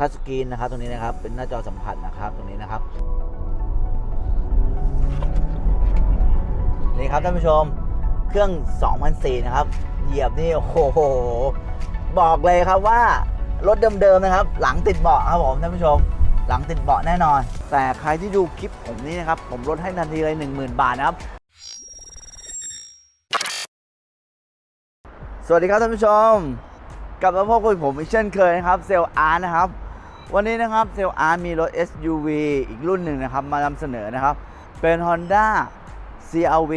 ทัชสกรีนนะครับตรงนี้นะครับ เป็นหน้าจอสัมผัสนะครับตรงนี้นะครับนี่ครับท่านผู้ชมเครื่อง2004นะครับ เหยียบนี่โอ้โหบอกเลยครับว่ารถเดิมๆนะครับ หลังติดเบาะครับผมท่านผู้ชม หลังติดเบาะแน่นอน แต่ใครที่ดูคลิปผมนี้นะครับ ผมลดให้ทันทีเลย 10,000 บาทนะครับ สวัสดีครับท่านผู้ชม กลับมาพบกับผมอีกเช่นเคยนะครับ เซลอาร์นะครับ วันนี้นะครับเซลอาร์มีรถ SUV อีกรุ่นหนึ่งนะครับ มานำเสนอนะครับ เป็น Honda CRV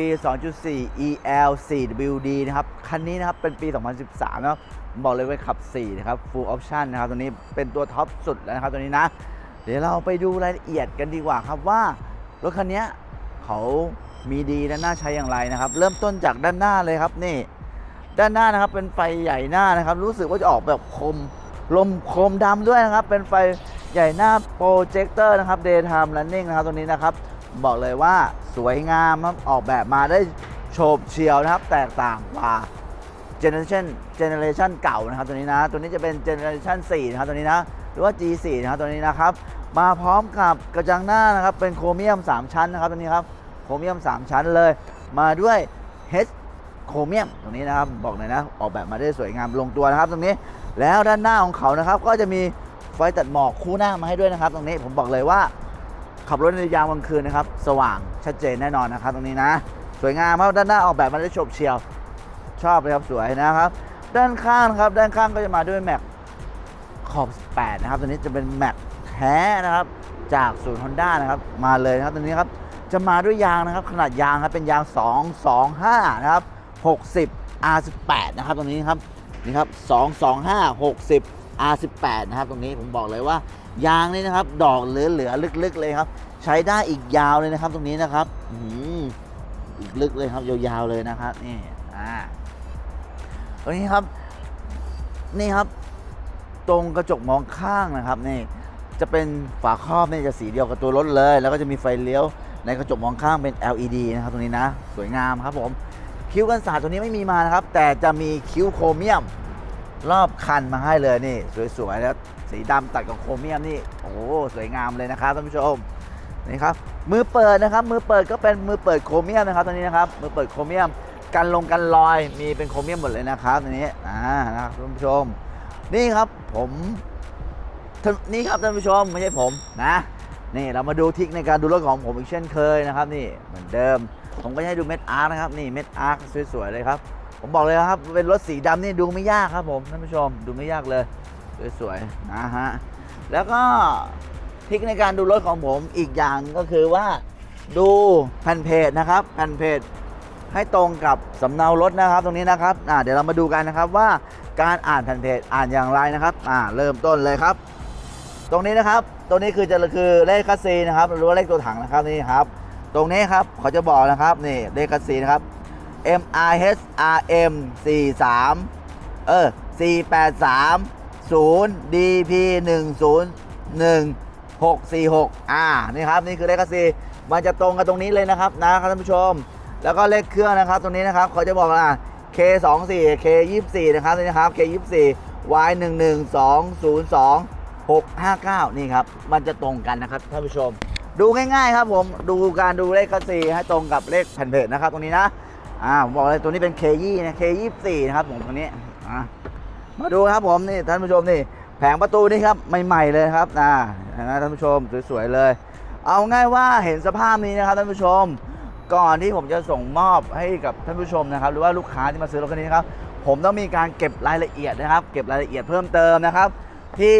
2.4 EL 4WD นะครับ คันนี้นะครับ เป็นปี 2013 นะครับ บอกเลยว่าขับ 4 นะครับ Full Option นะครับ ตัวนี้เป็นตัวท็อปสุดแล้วนะครับ ตัวนี้นะ เดี๋ยวเราไปดูรายละเอียดกันดีกว่าครับว่า รถคันนี้เขามีดีและน่าใช้อย่างไรนะครับ เริ่มต้นจากด้านหน้าเลยครับนี่ ด้านหน้านะครับเป็นไฟใหญ่หน้านะครับ รู้สึกว่าจะออกแบบคม ลมโคมดำด้วยนะครับ เป็นไฟใหญ่หน้าโปรเจคเตอร์นะครับ Daytime Running นะครับตัวนี้นะครับ บอกเลยว่าสวยงามครับออกแบบมาได้โฉบเฉียวนะครับ แตกต่างกว่า Generation Generation เก่านะครับตัวนี้นะ ตัวนี้จะเป็น Generation 4นะครับตัวนี้นะ หรือว่า G4 นะครับตัวนี้นะครับ มาพร้อมกับกระจังหน้านะครับ เป็นโครเมียม 3 ชั้นนะครับตัวนี้ครับ โครเมียม 3 ชั้นเลย มาด้วย H โครเมียมตรงนี้นะครับ บอกเลยนะ ออกแบบมาได้สวยงามลงตัวนะครับ ตรงนี้ แล้วด้านหน้าของเขานะครับก็จะมีไฟตัดหมอกคู่หน้ามาให้ด้วยนะครับ ตรงนี้ผมบอกเลยว่าขับรถในยามกลางคืนนะครับ สว่างชัดเจนแน่นอนนะครับ ตรงนี้นะ สวยงามครับด้านหน้าออกแบบมาได้ฉบเฉียวชอบเลยครับสวยนะครับ ด้านข้างนะครับ ด้านข้างก็จะมาด้วยแม็กขอบ 8 นะครับตัวนี้จะเป็นแม็กแท้นะครับ จากศูนย์ฮอนด้านะครับ มาเลยนะครับตัวนี้ครับจะมาด้วยยางนะครับ ขนาดยางครับเป็นยาง 225 นะครับ 60 R18 นะครับตรงนี้ครับ นี่ครับ 225 60 R18 นะครับ ตรงนี้ผมบอกเลยว่ายางนี่นะครับ ดอกเหลือๆลึกๆเลยครับ ใช้ได้อีกยาวเลยนะครับ ตรงนี้นะครับอีกลึกเลยครับยาวๆเลยนะครับนี่อ่าตรงนี้ครับ นี่ครับ ตรงกระจกมองข้างนะครับนี่จะเป็นฝาครอบนี่จะสีเดียวกับตัวรถเลย แล้วก็จะมีไฟเลี้ยวในกระจกมองข้างเป็น LED นะครับตรงนี้นะ สวยงามครับผม คิ้วกันศาสตร์ตัวนี้ไม่มีมานะครับ แต่จะมีคิ้วโครเมียม รอบคันมาให้เลยนี่ สวยๆแล้วสีดำตัดกับโครเมียมนี่โอ้สวยงามเลยนะครับท่านผู้ชมนี่ครับมือเปิดนะครับมือเปิดก็เป็นมือเปิดโครเมียมนะครับตัวนี้นะครับมือเปิดโครเมียมกันลงกันรอยมีเป็นโครเมียมหมดเลยนะครับตัวนี้อ่านะครับท่านผู้ชม นี่ครับผมนี่ครับท่านผู้ชมไม่ใช่ผมนะนี่เรามาดูทิกในการดูรถของผมอีกเช่นเคยนะครับ นี่เหมือนเดิม ผมก็ให้ดูเม็ดอาร์นะครับนี่เม็ดอาร์สวยๆเลยครับ ผมบอกเลยครับเป็นรถสีดำนี่ดูไม่ยากครับผมท่านผู้ชมดูไม่ยากเลย สวยๆนะฮะแล้วก็ทิคในการดูรถของผมอีกอย่างก็คือว่าดูแผ่นเพจนะครับแผ่นเพจให้ตรงกับสำเนารถนะครับตรงนี้นะครับเดี๋ยวเรามาดูกันนะครับว่าการอ่านแผ่นเพจอ่านอย่างไรนะครับเริ่มต้นเลยครับ ตรงนี้นะครับ ตรงนี้คือจะคือเลขคัสซีนะครับหรือว่าเลขตัวถังนะครับนี่ครับ ตรงนี้ครับเขาจะบอกนะครับนี่เลขสีนะครับ M I H R M 43เออ483 0 D P 1 0 1 6 4 6อ่านี่ครับนี่คือเลขสีมันจะตรงกันตรงนี้เลยนะครับนะครับท่านผู้ชม แล้วก็เลขเครื่องนะครับตรงนี้นะครับเขาจะบอกว่า K 2 4 K 24นะครับนี่นะครับ K 24 Y 1 1 2 0 2 659นี่ครับมันจะตรงกันนะครับท่านผู้ชม ดูง่ายๆครับผมดูการดูเลขคัสซีให้ตรงกับเลขแผ่นเพจนะครับตรงนี้นะอ่าผมบอกเลยตัวนี้เป็น K20 นะ K24 นะครับผมตรงนี้อ่ามาดูครับผมนี่ท่านผู้ชมนี่แผงประตูนี่ครับใหม่ๆเลยครับนะนะท่านผู้ชมสวยๆเลย เอาง่ายว่าเห็นสภาพนี้นะครับท่านผู้ชม ก่อนที่ผมจะส่งมอบให้กับท่านผู้ชมนะครับ หรือว่าลูกค้าที่มาซื้อรถคันนี้นะครับผมต้องมีการเก็บรายละเอียดนะครับ เก็บรายละเอียดเพิ่มเติมนะครับ ที่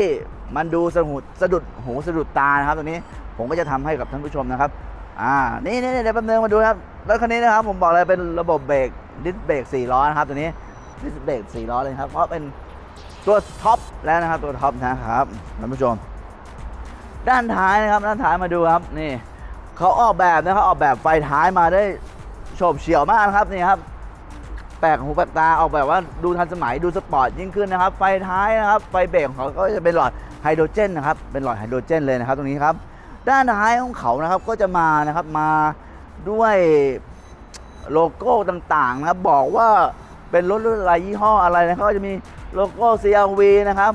มันดูสะดุดสะดุดหูสะดุดตานะครับตรงนี้ ผมก็จะทำให้กับท่านผู้ชมนะครับ อ่า นี่นี่เดี๋ยวแป๊บนึงมาดูครับ รถคันนี้นะครับ ผมบอกเลยเป็นระบบเบรกดิสเบรก4ล้อนะครับตัวนี้ดิสเบรก4ล้อเลยครับ เพราะเป็นตัวท็อปแล้วนะครับ ตัวท็อปนะครับท่านผู้ชม ด้านท้ายนะครับ ด้านท้ายมาดูครับ นี่เขาออกแบบนะครับออกแบบไฟท้ายมาได้โฉบเฉี่ยวมากนะครับนี่ครับแปลกหูแปลกตาออกแบบว่าดูทันสมัยดูสปอร์ตยิ่งขึ้นนะครับ ไฟท้ายนะครับ ไฟเบรกของเขาก็จะเป็นหลอดไฮโดรเจนนะครับ เป็นหลอดไฮโดรเจนเลยนะครับ ตรงนี้ครับ ด้านท้ายของเขานะครับก็จะมานะครับมาด้วยโลโก้ต่างๆนะครับบอกว่าเป็นรถรุ่นอะไรยี่ห้ออะไรนะก็จะมีโลโก้ CRV นะครับ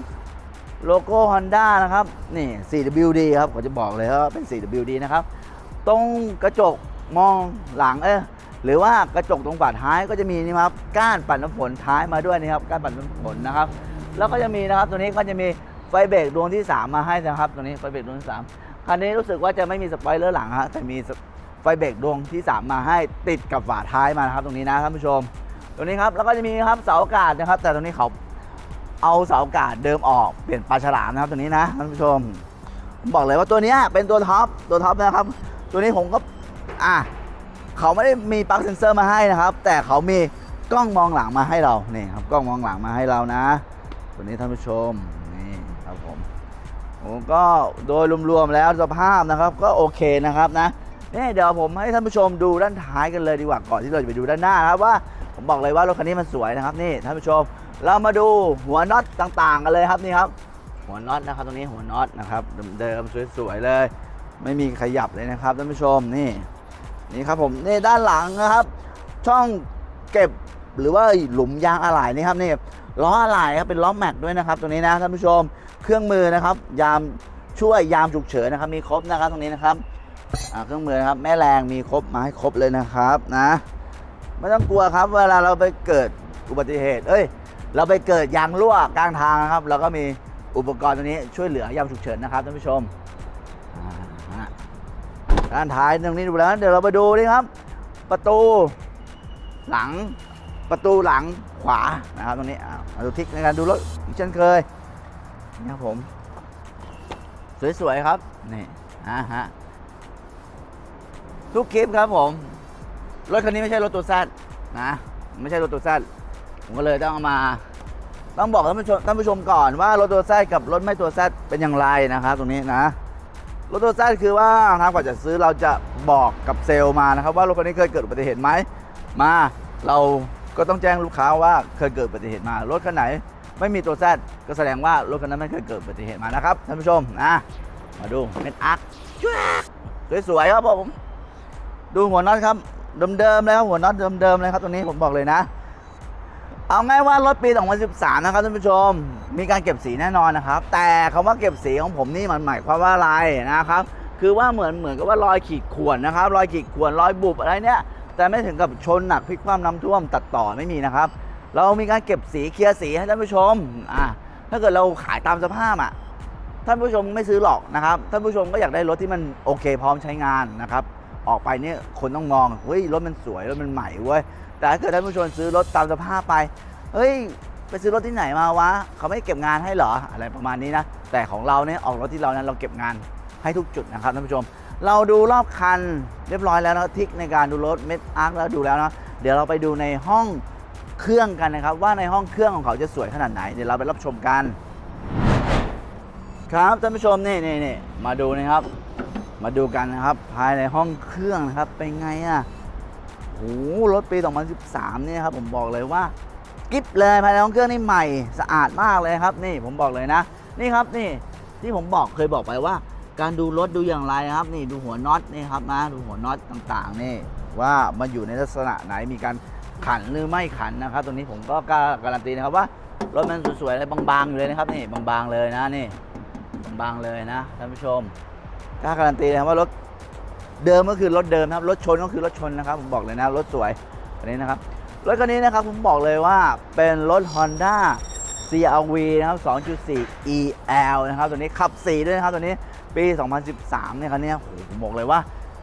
โลโก้ Honda นะครับนี่ 4WD ครับผมจะบอกเลยว่าเป็น 4WD นะครับตรงกระจกมองหลังเออหรือว่ากระจกตรงฝาท้ายก็จะมีนี่ครับก้านปัดน้ำฝนท้ายมาด้วยนะครับก้านปัดน้ำฝนนะครับ แล้วก็จะมีนะครับตัวนี้ก็จะมีไฟเบรกดวงที่ 3 มาให้นะครับตัวนี้ไฟเบรกดวงที่3 คันนี้รู้สึกว่าจะไม่มีสปอยเลอร์หลังฮะแต่มีไฟเบรกดวงที่ 3 มาให้ติดกับฝาท้ายมานะครับ ตรงนี้นะท่านผู้ชม ตรงนี้ครับแล้วก็จะมีครับเสาอากาศนะครับ แต่ตรงนี้เขาเอาเสาอากาศเดิมออกเปลี่ยนปลาฉลามนะครับตัวนี้นะท่านผู้ชมบอกเลยว่าตัวนี้เป็นตัวท็อปตัวท็อปนะครับ ตัวนี้ผมก็อะเขาไม่ได้มีปลั๊กเซนเซอร์มาให้นะครับ แต่เขามีกล้องมองหลังมาให้เรานี่ครับกล้องมองหลังมาให้เรานะ ตัวนี้ท่านผู้ชมนี่ครับผม ผมก็โดยรวมๆแล้วสภาพนะครับก็โอเคนะครับนะนี่เดี๋ยวผมให้ท่านผู้ชมดูด้านท้ายกันเลยดีกว่าก่อนที่เราจะไปดูด้านหน้าครับว่าผมบอกเลยว่ารถคันนี้มันสวยนะครับนี่ท่านผู้ชม เรามาดูหัวน็อตต่างๆ กันเลยครับนี่ครับ หัวน็อตนะครับตรงนี้หัวน็อตนะครับเดิมๆสวยๆเลย ไม่มีขยับเลยนะครับท่านผู้ชมนี่นี่ครับผมนี่ด้านหลังนะครับ ช่องเก็บหรือว่าหลุมยางอะไหล่นี่ครับนี่ล้ออะไหล่ครับเป็นล้อแม็กด้วยนะครับตรงนี้นะท่านผู้ชม เครื่องมือนะครับ ยามช่วยยามฉุกเฉินนะครับ มีครบนะครับตรงนี้นะครับเครื่องมือนะครับแม่แรงมีครบมาให้ครบเลยนะครับนะ ไม่ต้องกลัวครับ เวลาเราไปเกิดอุบัติเหตุ เอ้ย เราไปเกิดยางรั่วกลางทางนะครับ เราก็มีอุปกรณ์ตัวนี้ช่วยเหลือยามฉุกเฉินนะครับท่านผู้ชมด้านท้ายตรงนี้ดูแล้วเดี๋ยวเราไปดูนี่ครับ ประตูหลังประตูหลังขวานะครับตรงนี้อ่ามาดูทิกในการดูรถเช่นเคย นี่ครับผม สวย ๆ ครับ นี่อ่าฮะทุกคลิปครับผม รถคันนี้ไม่ใช่รถตัวแซดนะ ไม่ใช่รถตัวแซดผมก็เลยต้องเอามา ต้องบอกท่านผู้ชมท่านผู้ชมก่อนว่ารถตัวแซดกับรถไม่ตัวแซดเป็นอย่างไรนะครับ ตรงนี้นะรถตัวแซดคือว่าทางก่อนจะซื้อเราจะบอกกับเซลล์มานะครับ ว่ารถคันนี้เคยเกิดอุบัติเหตุไหมมา เราก็ต้องแจ้งลูกค้าว่าเคยเกิดอุบัติเหตุมารถคันไหน ไม่มีตัวแซดก็แสดงว่ารถคันนั้นไม่เคยเกิดอุบัติเหตุมานะครับท่านผู้ชมนะมาดูเม็ดอาร์คสวยๆครับผมดูหัวน็อตครับเดิมๆเลยครับหัวน็อตเดิมๆเลยครับตรงนี้ผมบอกเลยนะ เอาง่ายว่ารถปี 2013 นะครับท่านผู้ชม มีการเก็บสีแน่นอนนะครับ แต่คำว่าเก็บสีของผมนี่มันหมายความว่าอะไรนะครับ คือว่าเหมือนเหมือนกับว่ารอยขีดข่วนนะครับ รอยขีดข่วนรอยบุบอะไรเนี่ยแต่ไม่ถึงกับชนหนักพลิกคว่ำน้ำท่วมตัดต่อไม่มีนะครับ เรามีการเก็บสีเคลียร์สีให้ท่านผู้ชมอ่าถ้าเกิดเราขายตามสภาพอะท่านผู้ชมไม่ซื้อหรอกนะครับ ท่านผู้ชมก็อยากได้รถที่มันโอเคพร้อมใช้งานนะครับ ออกไปเนี่ยคนต้องมองเฮ้ยรถมันสวยรถมันใหม่เว้ยแต่ถ้าเกิดท่านผู้ชมซื้อรถตามสภาพไปเฮ้ยไปซื้อรถที่ไหนมาวะเขาไม่เก็บงานให้เหรออะไรประมาณนี้นะแต่ของเราเนี่ยออกรถที่เรานั้นเราเก็บงานให้ทุกจุดนะครับท่านผู้ชม เราดูรอบคันเรียบร้อยแล้วนะทิกในการดูรถเม็ดอาร์คแล้วดูแล้วนะเดี๋ยวเราไปดูในห้อง เครื่องกันนะครับ ว่าในห้องเครื่องของเขาจะสวยขนาดไหน เดี๋ยวเราไปรับชมกัน ครับท่านผู้ชมนี่นี่นี่มาดูนะครับ มาดูกันนะครับ ภายในห้องเครื่องนะครับเป็นไงอะโอ้โหรถปี 2013 เนี่ยครับผมบอกเลยว่ากิ๊บเลยภายในห้องเครื่องนี่ใหม่สะอาดมากเลยครับ นี่ผมบอกเลยนะ นี่ครับนี่ที่ผมบอกเคยบอกไปว่า การดูรถดูอย่างไรนะครับ นี่ดูหัวน็อตนี่ครับนะดูหัวน็อตต่างๆนี่ว่ามันอยู่ในลักษณะไหนมีการ ขันหรือไม่ขันนะครับ ตรงนี้ผมก็กล้าการันตีนะครับว่ารถมันสวยๆเลยบางๆอยู่เลยนะครับนี่บางๆเลยนะนี่บางๆเลยนะท่านผู้ชมกล้าการันตีนะครับว่ารถเดิมก็คือรถเดิมครับรถชนก็คือรถชนนะครับ ผมบอกเลยนะรถสวยอันนี้นะครับรถคันนี้นะครับผมบอกเลยว่าเป็นรถ Honda CRV นะครับ 2.4 EL นะครับตัวนี้ขับ 4 ด้วยนะครับตัวนี้ปี 2013เนี่ยคันนี้ผมบอกเลยว่า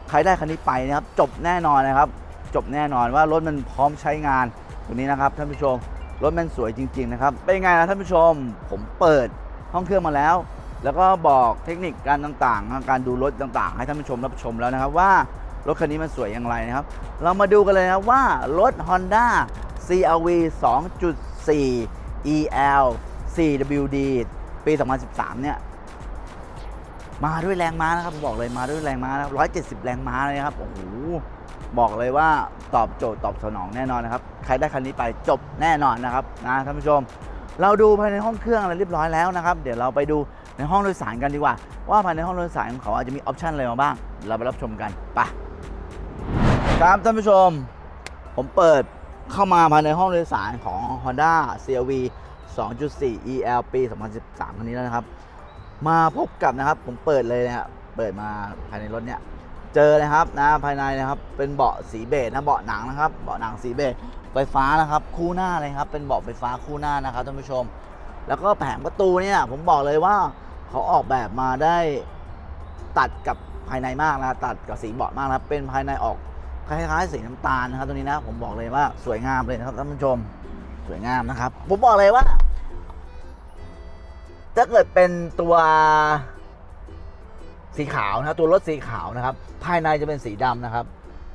ใครได้คันนี้ไปนะครับจบแน่นอนนะครับ จบแน่นอนว่ารถมันพร้อมใช้งานตัวนี้นะครับท่านผู้ชมรถมันสวยจริง ๆ นะครับ เป็นไงนะท่านผู้ชม ผมเปิดห้องเครื่องมาแล้ว แล้วก็บอกเทคนิคการต่างๆ การดูรถต่างๆ ให้ท่านผู้ชมรับชมแล้วนะครับว่ารถคันนี้มันสวยอย่างไรนะครับ เรามาดูกันเลยนะว่ารถ Honda CRV 2.4 EL 4WD ปี 2013 เนี่ย มาด้วยแรงม้านะครับผมบอกเลยมาด้วยแรงม้านะครับ170แรงม้าเลยนะครับโอ้โหบอกเลยว่าตอบโจทย์ตอบสนองแน่นอนนะครับ ใครได้คันนี้ไปจบแน่นอนนะครับนะท่านผู้ชม เราดูภายในห้องเครื่องอะไรเรียบร้อยแล้วนะครับ เดี๋ยวเราไปดูในห้องโดยสารกันดีกว่า ว่าภายในห้องโดยสารของเขาอาจจะมีออปชันอะไรมาบ้าง เราไปรับชมกันไปครับท่านผู้ชม ผมเปิดเข้ามาภายในห้องโดยสารของ Honda CRV 2.4 EL ปี 2013 คันนี้แล้วนะครับ มาพบกับนะครับ ผมเปิดเลยนะฮะเปิดมาภายในรถเนี่ยเจอเลยครับนะภายในนะครับ เป็นเบาะสีเบจนะเบาะหนังนะครับ เบาะหนังสีเบจไฟฟ้านะครับ คู่หน้าเลยครับ เป็นเบาะไฟฟ้าคู่หน้านะครับท่านผู้ชม แล้วก็แผงประตูเนี่ยผมบอกเลยว่าเขาออกแบบมาได้ตัดกับภายในมากนะตัดกับสีเบาะมากนะครับเป็นภายในออกคล้ายๆสีน้ำตาลนะครับตัวนี้นะ ผมบอกเลยว่าสวยงามเลยนะครับท่านผู้ชม สวยงามนะครับ ผมบอกเลยว่า ถ้าเกิดเป็นตัวสีขาวนะตัวรถสีขาวนะครับ ภายในจะเป็นสีดำนะครับ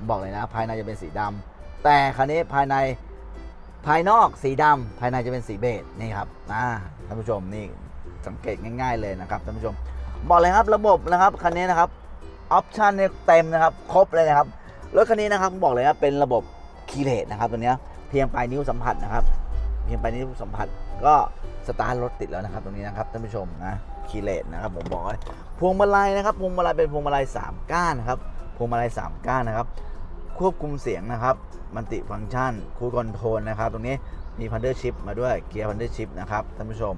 บอกเลยนะ ภายในจะเป็นสีดำแต่คันนี้ภายในภายนอกสีดำภายในจะเป็นสีเบจนี่ครับนะท่านผู้ชมนี่สังเกตง่าย ๆ เลยนะครับท่านผู้ชม บอกเลยครับระบบนะครับคันนี้นะครับออปชันเนี่ยเต็มนะครับ ครบเลยนะครับรถคันนี้นะครับบอกเลยว่าเป็นระบบคีย์เลสนะครับตัวเนี้ยเพียงปลายนิ้วสัมผัสนะครับ เพียงปลายนิ้วสัมผัสก็ สตาร์ทรถติดแล้วนะครับตรงนี้นะครับท่านผู้ชมนะคีเลสนะครับผมบอกเลยพวงมาลัยนะครับพวงมาลัยเป็นพวงมาลัย3ก้านนะครับพวงมาลัย3ก้านนะครับ ควบคุมเสียงนะครับมันติฟังก์ชันคูคอนโทรลนะครับ ตรงนี้มีพันเดอร์ชิพมาด้วยเกียร์พันเดอร์ชิพนะครับท่านผู้ชม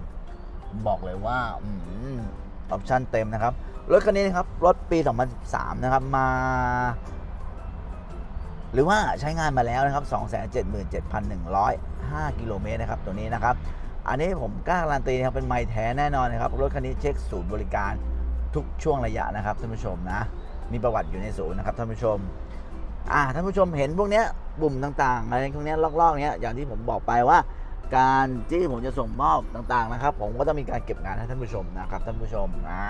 บอกเลยว่าออปชั่นเต็มนะครับ รถคันนี้นะครับ รถปี 2013 นะครับมา หรือว่าใช้งานมาแล้วนะครับ 277,105 กิโลเมตรนะครับ ตัวนี้นะครับ อันนี้ผมกล้าการันตีนะครับเป็นไม้แท้แน่นอนนะครับรถคันนี้เช็คศูนย์บริการทุกช่วงระยะนะครับท่านผู้ชมนะ มีประวัติอยู่ในศูนย์นะครับท่านผู้ชมอ่าท่านผู้ชมเห็นพวกเนี้ยปุ่มต่างๆอะไรพวกเนี้ยลอกๆเนี้ยอย่างที่ผมบอกไปว่า การที่ผมจะส่งมอบต่างๆนะครับ ผมก็ต้องมีการเก็บงานให้ท่านผู้ชมนะครับท่านผู้ชมอ่า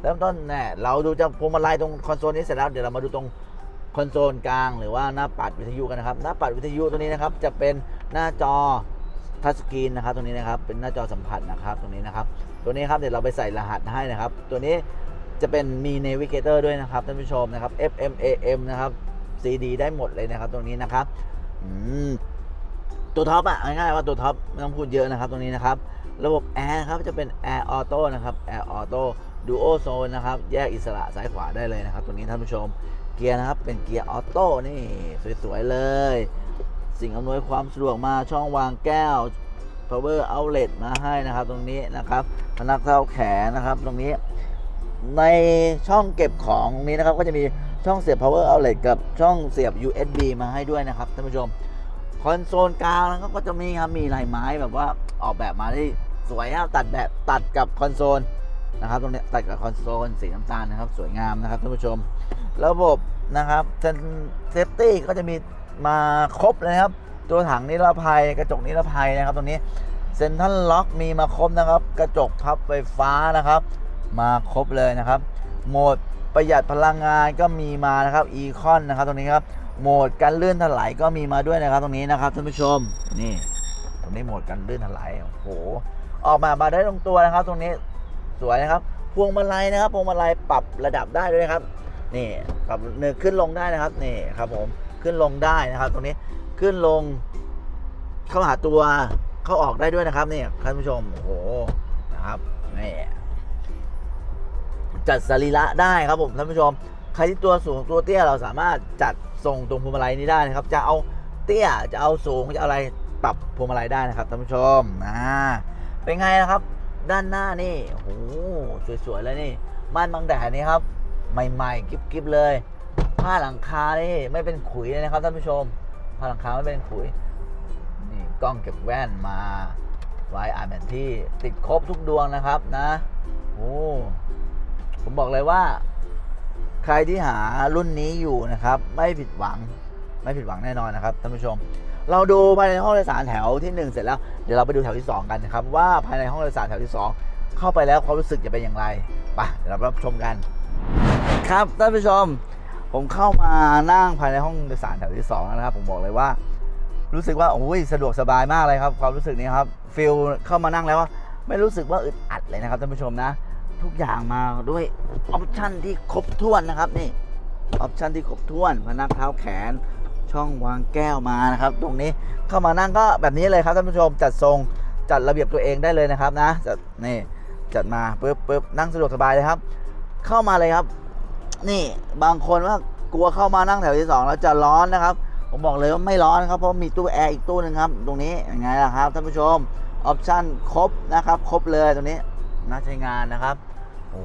เริ่มต้นเนี่ยเราดูจากพวงมาลัยตรงคอนโซลนี้เสร็จแล้วเดี๋ยวเรามาดูตรงคอนโซลกลางหรือว่าหน้าปัดวิทยุกันนะครับ หน้าปัดวิทยุตัวนี้นะครับจะเป็นหน้าจอ ทัชสกรีนนะครับตรงนี้นะครับเป็นหน้าจอสัมผัสนะครับตรงนี้นะครับ ตัวนี้ครับเดี๋ยวเราไปใส่รหัสให้นะครับ ตัวนี้จะเป็นมีเนวิเกเตอร์ด้วยนะครับท่านผู้ชมนะครับ FM AM นะครับ CD ได้หมดเลยนะครับตรงนี้นะครับตัวท็อปอะง่ายๆว่าตัวท็อปไม่ต้องพูดเยอะนะครับตรงนี้นะครับ ระบบแอร์ครับจะเป็นแอร์ออโต้นะครับแอร์ออโต้ดูโอโซนนะครับ แยกอิสระซ้ายขวาได้เลยนะครับ ตรงนี้ท่านผู้ชมเกียร์นะครับเป็นเกียร์ออโต้นี่สวยๆเลย สิ่งอำนวยความสะดวกมาช่องวางแก้ว power outlet มาให้นะครับ ตรงนี้นะครับพนักเท้าแขนนะครับ ตรงนี้ ในช่องเก็บของนี้นะครับ ก็จะมีช่องเสียบ power outlet กับช่องเสียบ USB มาให้ด้วยนะครับท่านผู้ชมคอนโซลกลางก็จะมีครับมีลายไม้แบบว่าออกแบบมาได้สวยครับตัดแบบตัดกับคอนโซลนะครับตรงนี้ตัดกับคอนโซลสีน้ำตาลนะครับ สวยงามนะครับท่านผู้ชม ระบบนะครับเซฟตี้ก็จะมี มาครบเลยนะครับ ตัวถังนิรภัยกระจกนิรภัยนะครับตรงนี้เซ็นทรัลล็อกมีมาครบนะครับ กระจกพับไฟฟ้านะครับ มาครบเลยนะครับ โหมดประหยัดพลังงานก็มีมานะครับอีคอนนะครับตรงนี้ครับโหมดการลื่นถลายก็มีมาด้วยนะครับตรงนี้นะครับท่านผู้ชมนี่ ตรงนี้โหมดการลื่นถลายโอ้โหออกมามาได้ตรงตัวนะครับ ตรงนี้สวยนะครับ พวงมาลัยนะครับ พวงมาลัยปรับระดับได้ด้วยครับ นี่ปรับเนื้อขึ้นลงได้นะครับ นี่ครับผม ขึ้นลงได้นะครับ ตรงนี้ขึ้นลง เข้าหาตัวเข้าออกได้ด้วยนะครับนี่ท่านผู้ชมโอ้โหนะครับนี่จัดสรีระได้ครับผมท่านผู้ชม ใครที่ตัวสูงตัวเตี้ยเราสามารถจัดทรงตรงพวงมาลัยนี้ได้นะครับ จะเอาเตี้ยจะเอาสูงจะเอาอะไรปรับพวงมาลัยได้นะครับท่านผู้ชมนะเป็นไงนะครับ ด้านหน้านี่โอ้โหสวยๆเลยนี่ม่านบังแดดนี่ครับ ใหม่ๆกิ๊บๆเลย ผ้าหลังคานี่ไม่เป็นขุยเลยนะครับท่านผู้ชมผ้าหลังคาไม่เป็นขุยนี่กล้องเก็บแว่นมาไว้อ่านแผนที่ติดครบทุกดวงนะครับนะโอ้ผมบอกเลยว่า ใครที่หารุ่นนี้อยู่นะครับ ไม่ผิดหวังไม่ผิดหวังแน่นอนนะครับท่านผู้ชม เราดูภายในห้องโดยสารแถวที่ 1 เสร็จแล้วเดี๋ยวเราไปดูแถวที่ 2 กันนะครับ ว่าภายในห้องโดยสารแถวที่ 2 เข้าไปแล้วความรู้สึกจะเป็นอย่างไรไปเดี๋ยวเรารับชมกัน ครับท่านผู้ชม ผมเข้ามานั่งภายในห้องโดยสารแถวที่2นะครับ ผมบอกเลยว่า รู้สึกว่าโอ้ยสะดวกสบายมากเลยครับ ความรู้สึกนี้ครับฟิลเข้ามานั่งแล้วว่าไม่รู้สึกว่าอึดอัดเลยนะครับท่านผู้ชมนะ ทุกอย่างมาด้วยออปชันที่ครบถ้วนนะครับนี่ออปชันที่ครบถ้วนพนักเท้าแขนช่องวางแก้วมานะครับ ตรงนี้เข้ามานั่งก็แบบนี้เลยครับท่านผู้ชมจัดทรงจัดระเบียบตัวเองได้เลยนะครับนะจัดนี่จัดมาปึ๊บปึ๊บนั่งสะดวกสบายเลยครับ เข้ามาเลยครับ นี่บางคนว่ากลัวเข้ามานั่งแถวที่สองแล้วจะร้อนนะครับ ผมบอกเลยว่าไม่ร้อนครับเพราะมีตู้แอร์อีกตู้หนึ่งครับตรงนี้ยังไงล่ะครับท่านผู้ชมออปชั่นครบนะครับ ครบเลยตัวนี้น่าใช้งานนะครับโอ้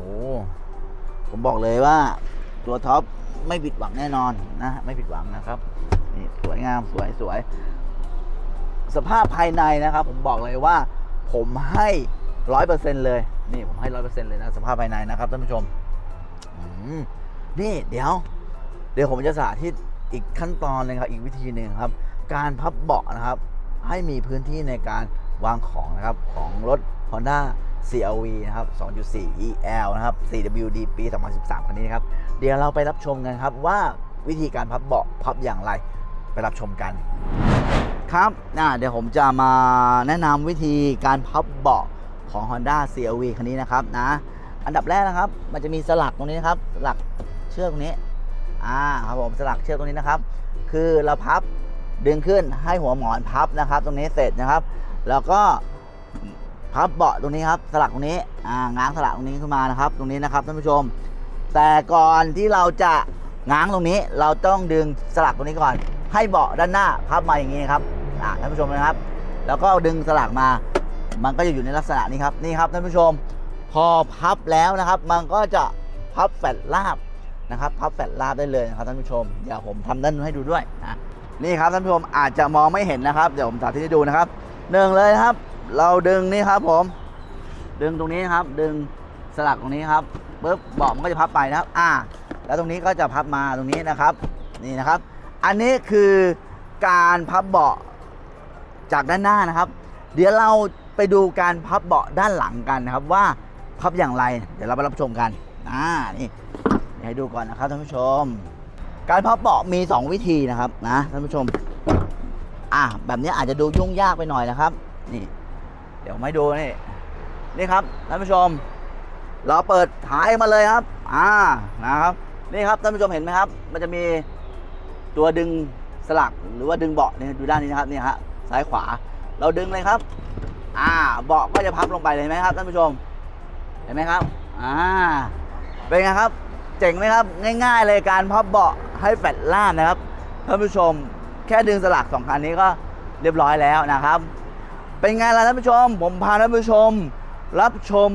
ผมบอกเลยว่าตัวท็อปไม่ผิดหวังแน่นอนนะไม่ผิดหวังนะครับนี่สวยงามสวยสวยสภาพภายในนะครับ ผมบอกเลยว่า ผมให้ร้อยเปอร์เซ็นเลย นี่ผมให้ร้อยเปอร์เซ็นเลยนะสภาพภายในนะครับท่านผู้ชมอืม นี่เดี๋ยว เดี๋ยวผมจะสาธิตอีกขั้นตอนนึงครับอีกวิธีหนึ่งครับ การพับเบาะนะครับ ให้มีพื้นที่ในการวางของนะครับของรถ Honda CRV นะครับ 2.4 EL นะครับ 4WD ปี 2013 คันนี้นะครับ เดี๋ยวเราไปรับชมกันครับว่าวิธีการพับเบาะพับอย่างไรไปรับชมกัน ครับอ่าเดี๋ยวผมจะมาแนะนำวิธีการพับเบาะของ Honda CRV คันนี้นะครับนะ อันดับแรกนะครับ มันจะมีสลักตรงนี้นะครับ สลัก เชือกตรงนี้อ่าครับผมสลักเชือกตรงนี้นะครับ คือเราพับดึงขึ้นให้หัวหมอนพับนะครับ ตรงนี้เสร็จนะครับ แล้วก็พับเบาะตรงนี้ครับ สลักตรงนี้อ่าง้างสลักตรงนี้ขึ้นมานะครับ ตรงนี้นะครับท่านผู้ชม แต่ก่อนที่เราจะง้างตรงนี้เราต้องดึงสลักตรงนี้ก่อน ให้เบาะด้านหน้าพับมาอย่างนี้ครับอ่าท่านผู้ชมนะครับ แล้วก็ดึงสลักมา มันก็จะอยู่ในลักษณะนี้ครับนี่ครับท่านผู้ชม พอพับแล้วนะครับ มันก็จะพับแฟลตราบ นะครับพับแฟลตราบได้เลยนะครับท่านผู้ชมเดี๋ยวผมทำด้านนู้นให้ดูด้วยนะนี่ครับท่านผู้ชมอาจจะมองไม่เห็นนะครับ เดี๋ยวผมสาธิตให้ดูนะครับหนึ่งเลยครับ เราดึงนี่ครับผม ดึงตรงนี้ครับ ดึงสลักตรงนี้ครับปุ๊บเบาะมันก็จะพับไปนะครับ อ่า แล้วตรงนี้ก็จะพับมาตรงนี้นะครับ นี่นะครับ อันนี้คือการพับเบาะจากด้านหน้านะครับ เดี๋ยวเราไปดูการพับเบาะด้านหลังกันนะครับ ว่าพับอย่างไร เดี๋ยวเราไปรับชมกันอ่านี่ ให้ดูก่อนนะครับท่านผู้ชม การพับเบาะมี 2 วิธีนะครับนะท่านผู้ชม อ่าแบบนี้อาจจะดูยุ่งยากไปหน่อยนะครับ นี่ เดี๋ยวไม่ดูนี่นี่ครับท่านผู้ชม เราเปิดท้ายมาเลยครับ อ่านะครับนี่ครับท่านผู้ชมเห็นไหมครับ มันจะมีตัวดึงสลักหรือว่าดึงเบาะเนี่ยดูด้านนี้นะครับนี่ฮะซ้ายขวา เราดึงเลยครับ อ่าเบาะก็จะพับลงไปเลยเห็นไหมครับท่านผู้ชม เห็นไหมครับ อ่า เป็นไงครับ เจ๋งไหมครับ ง่ายๆเลยการพับเบาะให้แฟลตล่ามนะครับท่านผู้ชมแค่ดึงสลักสองคันนี้ก็เรียบร้อยแล้วนะครับ เป็นไงล่ะท่านผู้ชม ผมพาท่านผู้ชม รับชม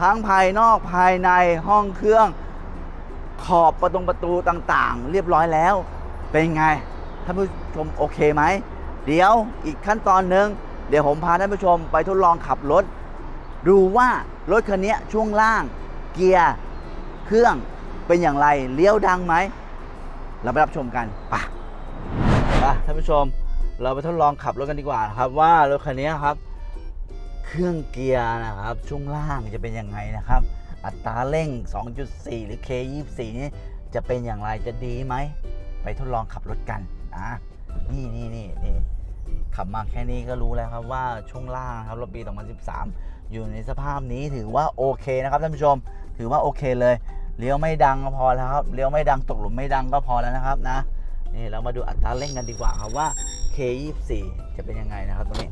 ทั้งภายนอกภายในห้องเครื่องขอบประตูประตูต่างๆ เรียบร้อยแล้ว เป็นไงท่านผู้ชมโอเคไหมเดี๋ยวอีกขั้นตอนหนึ่งเดี๋ยวผมพาท่านผู้ชมไปทดลองขับรถ ดูว่ารถคันนี้ช่วงล่างเกียร์ เครื่องเป็นอย่างไรเลี้ยวดังไหม เราไปรับชมกันไปะปท่านผู้ชม เราไปทดลองขับรถกันดีกว่าครับ ว่ารถคันนี้ครับ เครื่องเกียร์นะครับช่วงล่างจะเป็นยังไงนะครับ อัตราเร่ง 2.4 หรือ K24 นี่จะเป็นอย่างไรจะดีไหม ไปทดลองขับรถกันนะนี่นี่นี่นี่ขับมาแค่นี้ก็รู้แล้วครับว่าช่วงล่างครับรถปี 2013 อยู่ในสภาพนี้ถือว่าโอเคนะครับท่านผู้ชม ถือว่าโอเคเลยเลี้ยวไม่ดังก็พอแล้วครับเลี้ยวไม่ดังตกหลุมไม่ดังก็พอแล้วนะครับนะนี่เรามาดูอัตราเร่งกันดีกว่าครับว่า K24 จะเป็นยังไงนะครับตรงนี้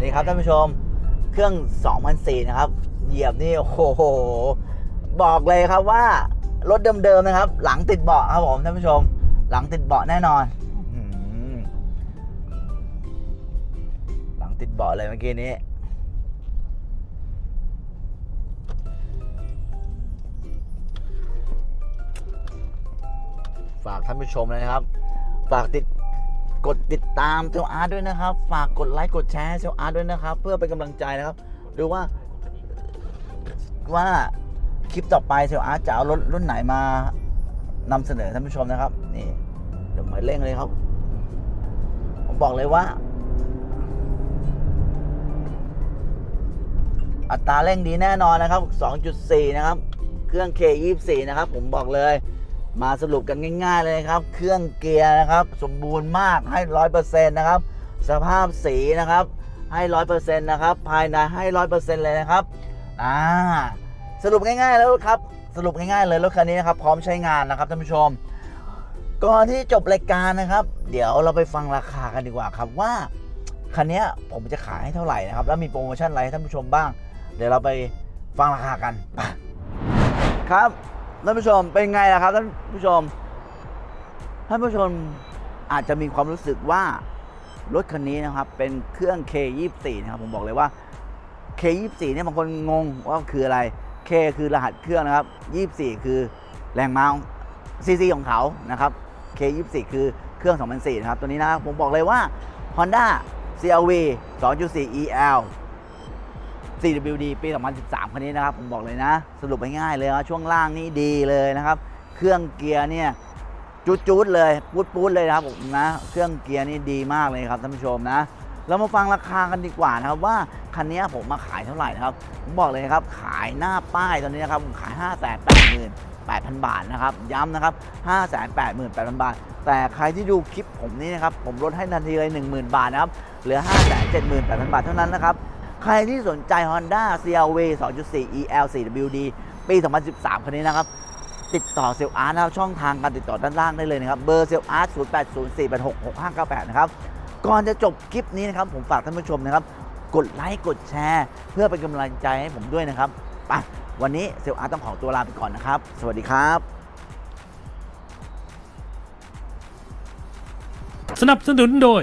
นี่ครับท่านผู้ชมเครื่อง2004นะครับ เหยียบนี่โอ้โหบอกเลยครับว่ารถเดิมๆนะครับ หลังติดเบาะครับผมท่านผู้ชม หลังติดเบาะแน่นอนหลังติดเบาะเลยเมื่อกี้นี้ ฝากท่านผู้ชมเลยนะครับ ฝากติดกดติดตามเซลอาร์ด้วยนะครับ ฝากกดไลค์กดแชร์เซลอาร์ด้วยนะครับ เพื่อเป็นกำลังใจนะครับดูว่าว่าคลิปต่อไปเซลอาร์จะเอารถรุ่นไหนมานำเสนอท่านผู้ชมนะครับ นี่เดี๋ยวหมายเร่งเลยครับ ผมบอกเลยว่า อัตราเร่งดีแน่นอนนะครับ 2.4 นะครับ เครื่อง K24 นะครับ ผมบอกเลย มาสรุปกันง่าย ๆ เลยครับ เครื่องเกียร์นะครับ สมบูรณ์มากให้ร้อยเปอร์เซ็นต์นะครับ สภาพสีนะครับ ให้ร้อยเปอร์เซ็นต์นะครับ ภายในให้ร้อยเปอร์เซ็นต์เลยนะครับ อ่า สรุปง่าย ๆ แล้วครับ สรุปง่ายๆเลยรถคันนี้นะครับ พร้อมใช้งานนะครับท่านผู้ชม ก่อนที่จบรายการนะครับ เดี๋ยวเราไปฟังราคากันดีกว่าครับว่าคันนี้ผมจะขายให้เท่าไหร่นะครับ แล้วมีโปรโมชั่นอะไรให้ท่านผู้ชมบ้าง เดี๋ยวเราไปฟังราคากันครับ ท่านผู้ชมเป็นไงล่ะครับท่านผู้ชม ท่านผู้ชมอาจจะมีความรู้สึกว่ารถคันนี้นะครับเป็นเครื่อง K24 นะครับผมบอกเลยว่า K24 เนี่ยบางคนงงว่าคืออะไร K คือรหัสเครื่องนะครับ 24 คือแรงม้าซีซีของเขานะครับ K24 คือเครื่อง 2004 นะครับ ตัวนี้นะครับผมบอกเลยว่า Honda CRV 2.4 EL CWD ปี 2013 คันนี้นะครับ ผมบอกเลยนะ สรุปง่ายๆเลยว่าช่วงล่างนี่ดีเลยนะครับ เครื่องเกียร์เนี่ยจุดๆเลยปูดๆเลยนะครับผมนะ เครื่องเกียร์นี่ดีมากเลยครับท่านผู้ชมนะ เรามาฟังราคากันดีกว่านะครับว่าคันนี้ผมมาขายเท่าไหร่นะครับ ผมบอกเลยครับขายหน้าป้ายตอนนี้นะครับผมขาย 5 8 8 0 0 0 8,000 บาทนะครับ ย้ำนะครับ 5 8 8 0 0 0 บาท แต่ใครที่ดูคลิปผมนี้นะครับ ผมลดให้ทันทีเลย 10,000 บาทนะครับ เหลือ 5 7 8 0 0 0 บาทเท่านั้นนะครับ ใครที่สนใจ Honda CRV 2.4 EL 4WD ปี 2013 คันนี้นะครับ ติดต่อเซลอาร์นะครับช่องทางการติดต่อด้านล่างได้เลยนะครับ เบอร์เซลอาร์0 8 0 4 8 6 6 5 9 8 นะครับ ก่อนจะจบคลิปนี้นะครับ ผมฝากท่านผู้ชมนะครับ กดไลค์กดแชร์ เพื่อเป็นกำลังใจให้ผมด้วยนะครับไปวันนี้เซลอาร์ต้องขอตัวลาไปก่อนนะครับ สวัสดีครับสนับสนุนโดย